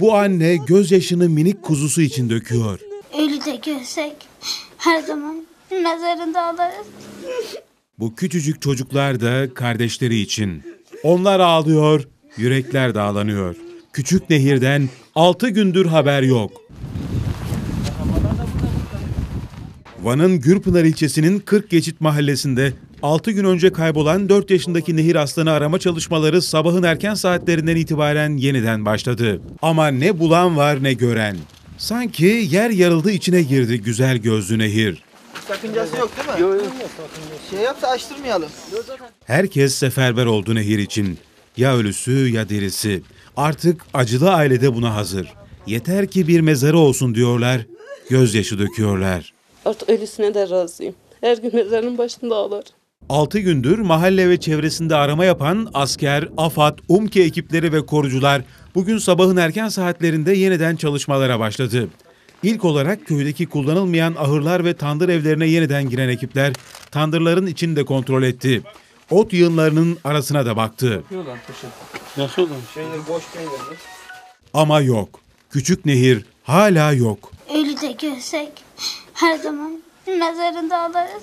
Bu anne gözyaşını minik kuzusu için döküyor. Ölü de görsek her zaman mezarında alırız. Bu küçücük çocuklar da kardeşleri için. Onlar ağlıyor, yürekler dağlanıyor. Küçük nehirden 6 gündür haber yok. Van'ın Gürpınar ilçesinin 40 Geçit mahallesinde 6 gün önce kaybolan 4 yaşındaki nehir aslanı arama çalışmaları sabahın erken saatlerinden itibaren yeniden başladı. Ama ne bulan var ne gören. Sanki yer yarıldı içine girdi güzel gözlü nehir. Sakıncası yok değil mi? Yok yok. Şey yoksa açtırmayalım. Herkes seferber oldu nehir için. Ya ölüsü ya dirisi. Artık acılı ailede buna hazır. Yeter ki bir mezarı olsun diyorlar, gözyaşı döküyorlar. Artık ölüsüne de razıyım. Her gün mezarın başında ağlar. 6 gündür mahalle ve çevresinde arama yapan asker, AFAD, UMKE ekipleri ve korucular bugün sabahın erken saatlerinde yeniden çalışmalara başladı. İlk olarak köydeki kullanılmayan ahırlar ve tandır evlerine yeniden giren ekipler tandırların içini de kontrol etti. Ot yığınlarının arasına da baktı. Boş peynir. Ama yok. Küçük nehir hala yok. Ölü de görsek her zaman mezarında alırız.